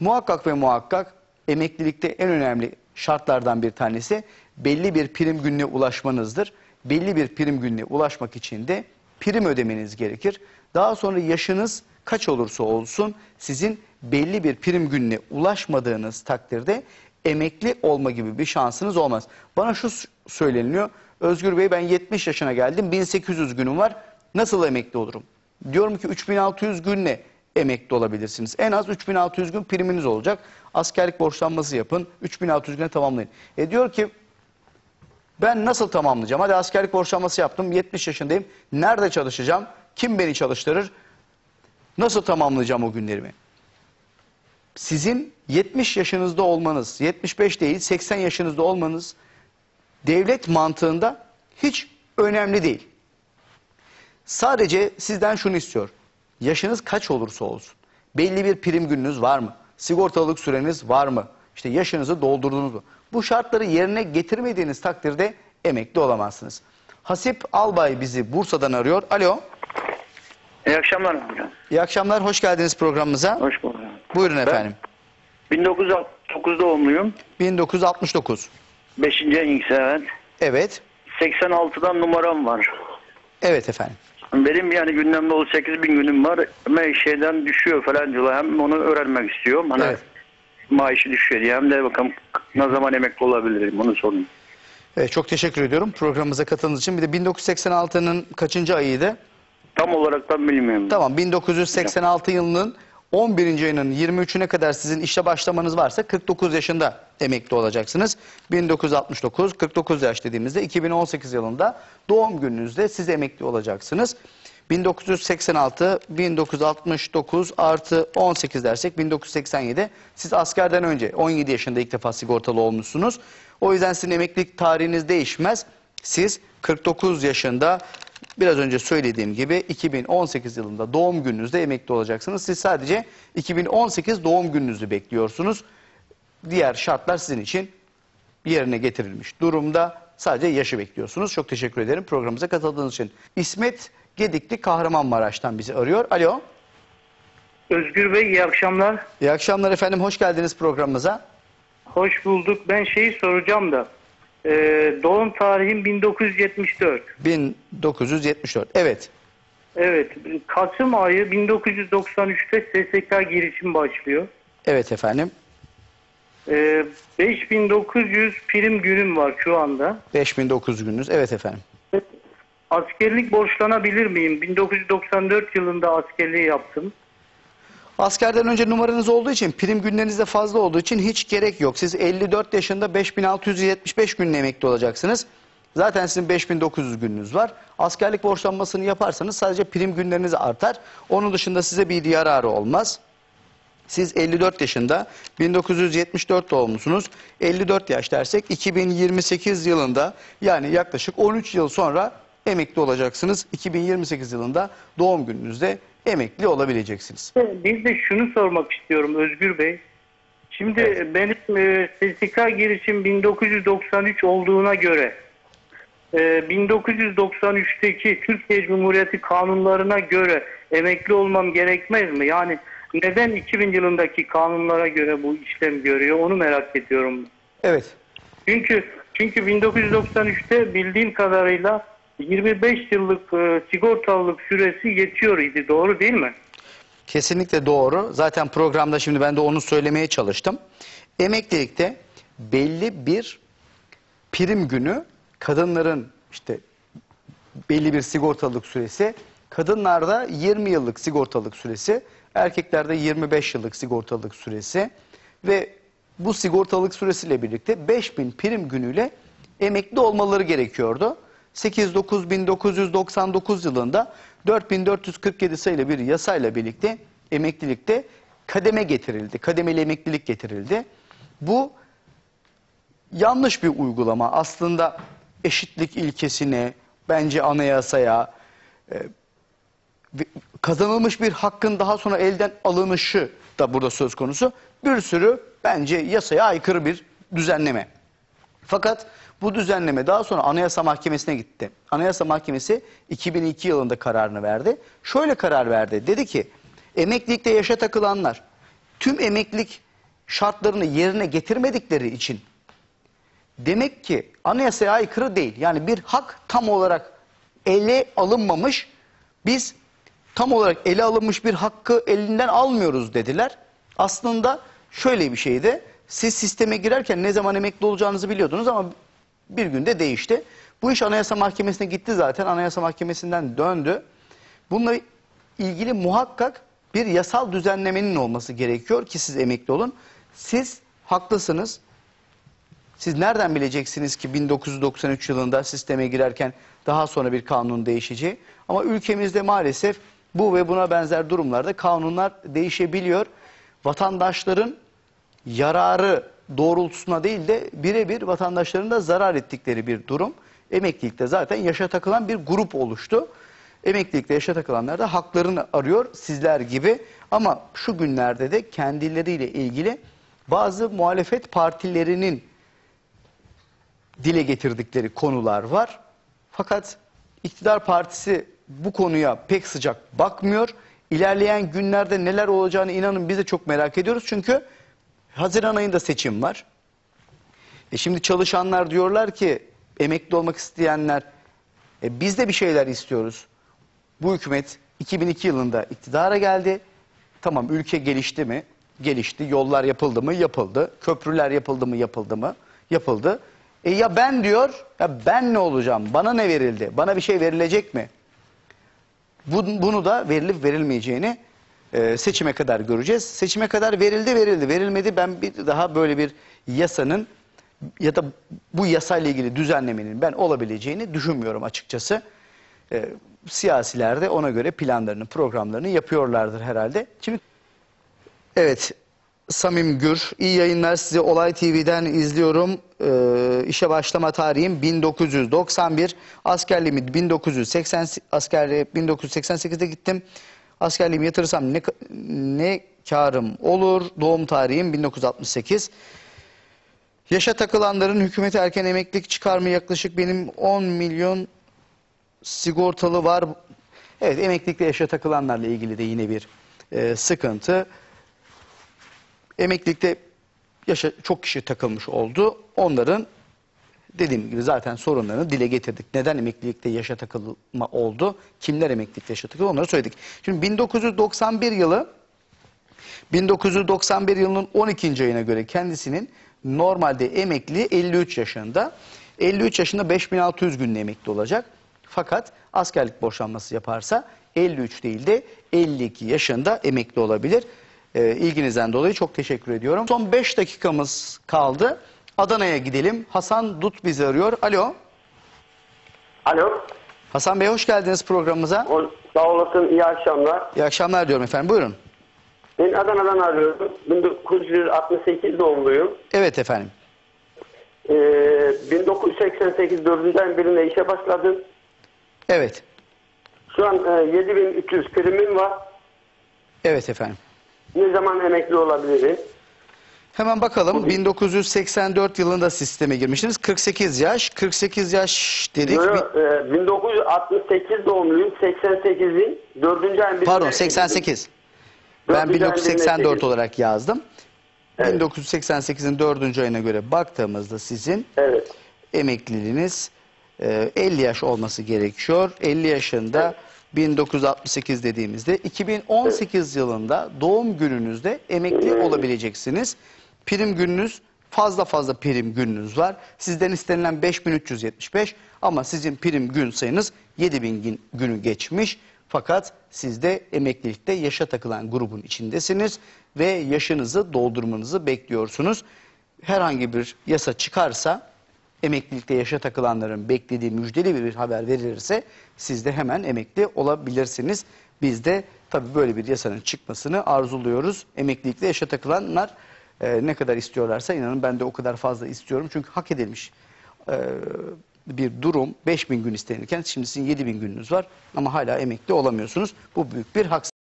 Muhakkak ve muhakkak emeklilikte en önemli şartlardan bir tanesi belli bir prim gününe ulaşmanızdır. Belli bir prim gününe ulaşmak için de prim ödemeniz gerekir. Daha sonra yaşınız kaç olursa olsun sizin belli bir prim gününe ulaşmadığınız takdirde emekli olma gibi bir şansınız olmaz. Bana şu söyleniliyor. Özgür Bey ben 70 yaşına geldim 1800 günüm var nasıl emekli olurum? Diyorum ki 3600 günle emekli olabilirsiniz. En az 3600 gün priminiz olacak. Askerlik borçlanması yapın 3600 güne tamamlayın. E diyor ki ben nasıl tamamlayacağım? Hadi askerlik borçlanması yaptım 70 yaşındayım. Nerede çalışacağım? Kim beni çalıştırır? Nasıl tamamlayacağım o günlerimi? Sizin 70 yaşınızda olmanız, 75 değil 80 yaşınızda olmanız devlet mantığında hiç önemli değil. Sadece sizden şunu istiyor. Yaşınız kaç olursa olsun. Belli bir prim gününüz var mı? Sigortalılık süreniz var mı? İşte yaşınızı doldurdunuz mu? Bu şartları yerine getirmediğiniz takdirde emekli olamazsınız. Hasip Albay bizi Bursa'dan arıyor. Alo. İyi akşamlar hocam. İyi akşamlar. Hoş geldiniz programımıza. Hoş bulduk. Buyurun efendim. 1969 doğumluyum. 1969. 5. Enix evet. Evet. 86'dan numaram var. Evet efendim. Benim yani gündemde 38 bin günüm var. Ama şeyden düşüyor falan diyorlar. Hem onu öğrenmek istiyorum. Hani Evet. maaşı düşüyor diye. Hem de bakalım ne zaman emekli olabilirim onu sorun. Evet, çok teşekkür ediyorum programımıza katıldığınız için. Bir de 1986'nın kaçıncı ayıydı? Tam olarak da bilmiyorum. Tamam 1986 yılının 11. ayının 23'üne kadar sizin işe başlamanız varsa 49 yaşında emekli olacaksınız. 1969 49 yaş dediğimizde 2018 yılında doğum gününüzde siz emekli olacaksınız. 1986, 1969 artı 18 dersek 1987 siz askerden önce 17 yaşında ilk defa sigortalı olmuşsunuz. O yüzden sizin emeklilik tarihiniz değişmez. Siz 49 yaşında biraz önce söylediğim gibi 2018 yılında doğum gününüzde emekli olacaksınız. Siz sadece 2018 doğum gününüzü bekliyorsunuz. Diğer şartlar sizin için yerine getirilmiş durumda. Sadece yaşı bekliyorsunuz. Çok teşekkür ederim programımıza katıldığınız için. İsmet Gedikli Kahramanmaraş'tan bizi arıyor. Alo. Özgür Bey iyi akşamlar. İyi akşamlar efendim. Hoş geldiniz programımıza. Hoş bulduk. Ben şeyi soracağım da. E, doğum tarihim 1974. 1974. Evet. Evet. Kasım ayı 1993'te SSK girişim başlıyor. Evet efendim. E, 5900 prim günüm var şu anda. 5900 gününüz. Evet efendim. Askerlik borçlanabilir miyim? 1994 yılında askerliği yaptım. Askerden önce numaranız olduğu için prim günleriniz de fazla olduğu için hiç gerek yok. Siz 54 yaşında 5675 gün emekli olacaksınız. Zaten sizin 5900 gününüz var. Askerlik borçlanmasını yaparsanız sadece prim günleriniz artar. Onun dışında size bir yararı olmaz. Siz 54 yaşında 1974 doğumlusunuz. 54 yaş dersek 2028 yılında yani yaklaşık 13 yıl sonra emekli olacaksınız. 2028 yılında doğum gününüzde emekli olabileceksiniz. Bir de şunu sormak istiyorum Özgür Bey. Şimdi benim e, SSK girişim 1993 olduğuna göre e, 1993'teki Türkiye Cumhuriyeti kanunlarına göre emekli olmam gerekmez mi? Yani neden 2000 yılındaki kanunlara göre bu işlem görüyor onu merak ediyorum. Evet. Çünkü çünkü 1993'te bildiğim kadarıyla 25 yıllık e, sigortalılık süresi yetiyor idi. Doğru değil mi? Kesinlikle doğru. Zaten programda şimdi ben de onu söylemeye çalıştım. Emeklilikte belli bir prim günü kadınların işte belli bir sigortalılık süresi, kadınlarda 20 yıllık sigortalılık süresi, erkeklerde 25 yıllık sigortalılık süresi ve bu sigortalılık süresiyle birlikte 5000 prim günüyle emekli olmaları gerekiyordu. 8-9-1999 yılında 4447 sayılı bir yasayla birlikte emeklilikte kademe getirildi. Kademeli emeklilik getirildi. Bu yanlış bir uygulama. Aslında eşitlik ilkesine, bence anayasaya, e, kazanılmış bir hakkın daha sonra elden alınışı da burada söz konusu. Bir sürü bence yasaya aykırı bir düzenleme. Fakat bu düzenleme daha sonra Anayasa Mahkemesi'ne gitti. Anayasa Mahkemesi 2002 yılında kararını verdi. Şöyle karar verdi. Dedi ki emeklilikte yaşa takılanlar tüm emeklilik şartlarını yerine getirmedikleri için demek ki anayasaya aykırı değil. Yani bir hak tam olarak ele alınmamış. Biz tam olarak ele alınmış bir hakkı elinden almıyoruz dediler. Aslında şöyle bir şeydi. Siz sisteme girerken ne zaman emekli olacağınızı biliyordunuz ama bir günde değişti. Bu iş Anayasa Mahkemesi'ne gitti zaten. Anayasa Mahkemesi'nden döndü. Bununla ilgili muhakkak bir yasal düzenlemenin olması gerekiyor ki siz emekli olun. Siz haklısınız. Siz nereden bileceksiniz ki 1993 yılında sisteme girerken daha sonra bir kanun değişeceği? Ama ülkemizde maalesef bu ve buna benzer durumlarda kanunlar değişebiliyor. Vatandaşların yararı doğrultusuna değil de birebir vatandaşların da zarar ettikleri bir durum. Emeklilikte zaten yaşa takılan bir grup oluştu. Emeklilikte yaşa takılanlar da haklarını arıyor sizler gibi. Ama şu günlerde de kendileriyle ilgili bazı muhalefet partilerinin dile getirdikleri konular var. Fakat iktidar partisi bu konuya pek sıcak bakmıyor. İlerleyen günlerde neler olacağını inanın biz de çok merak ediyoruz. Çünkü Haziran ayında seçim var. E şimdi çalışanlar diyorlar ki emekli olmak isteyenler e biz de bir şeyler istiyoruz. Bu hükümet 2002 yılında iktidara geldi. Tamam ülke gelişti mi? Gelişti. Yollar yapıldı mı? Yapıldı. Köprüler yapıldı mı? Yapıldı mı? Yapıldı. E ya ben diyor, ya ben ne olacağım? Bana ne verildi? Bana bir şey verilecek mi? Bu- Bunu da verilip verilmeyeceğini e, seçime kadar göreceğiz. Seçime kadar verildi verildi verilmedi. Ben bir daha böyle bir yasanın ya da bu yasayla ilgili düzenlemenin ben olabileceğini düşünmüyorum açıkçası. E, siyasiler de ona göre planlarını programlarını yapıyorlardır herhalde. Şimdi Evet, Samim Gür. İyi yayınlar size Olay TV'den izliyorum. Ee, işe başlama tarihim 1991. Askerliğimi 1980 askerliğe 1988'de gittim. Askerliğimi yatırırsam ne ne karım olur? Doğum tarihim 1968. Yaşa takılanların hükümete erken emeklilik çıkarma yaklaşık benim 10 milyon sigortalı var. Evet emeklilikte yaşa takılanlarla ilgili de yine bir e, sıkıntı. Emeklilikte yaşa, çok kişi takılmış oldu. Onların dediğim gibi zaten sorunlarını dile getirdik. Neden emeklilikte yaşa takılma oldu? Kimler emeklilikte yaşa takıldı onları söyledik. Şimdi 1991 yılı 1991 yılının 12. ayına göre kendisinin normalde emekli 53 yaşında. 53 yaşında 5600 günle emekli olacak. Fakat askerlik boşanması yaparsa 53 değil de 52 yaşında emekli olabilir. Ee, ilginizden dolayı çok teşekkür ediyorum. Son 5 dakikamız kaldı. Adana'ya gidelim. Hasan Dut bizi arıyor. Alo. Alo. Hasan Bey hoş geldiniz programımıza. O, sağ olasın. iyi akşamlar. İyi akşamlar diyorum efendim. Buyurun. Ben Adana'dan arıyorum. 1968 doğumluyum. Evet efendim. Ee, 1988 4. ayın birinde işe başladım. Evet. Şu an e, 7300 primim var. Evet efendim. Ne zaman emekli olabilirim? Hemen bakalım. 1984 yılında sisteme girmişsiniz. 48 yaş. 48 yaş dedik. Yo, e, 1968 doğumluyum. 88'in 4. ayın. Pardon 88. Ben Dördüncü ayın 1984 birinde olarak yazdım. Evet. 1988'in 4. ayına göre baktığımızda sizin Evet. emekliliğiniz e, 50 yaş olması gerekiyor. 50 yaşında 1968 dediğimizde 2018 yılında doğum gününüzde emekli olabileceksiniz. Prim gününüz fazla fazla prim gününüz var. Sizden istenilen 5375 ama sizin prim gün sayınız 7000 gün- günü geçmiş. Fakat siz de emeklilikte yaşa takılan grubun içindesiniz ve yaşınızı doldurmanızı bekliyorsunuz. Herhangi bir yasa çıkarsa emeklilikte yaşa takılanların beklediği müjdeli bir haber verilirse siz de hemen emekli olabilirsiniz. Biz de tabii böyle bir yasanın çıkmasını arzuluyoruz. Emeklilikte yaşa takılanlar e, ne kadar istiyorlarsa inanın ben de o kadar fazla istiyorum. Çünkü hak edilmiş e, bir durum 5000 gün istenirken şimdi sizin 7000 gününüz var ama hala emekli olamıyorsunuz. Bu büyük bir haksızlık.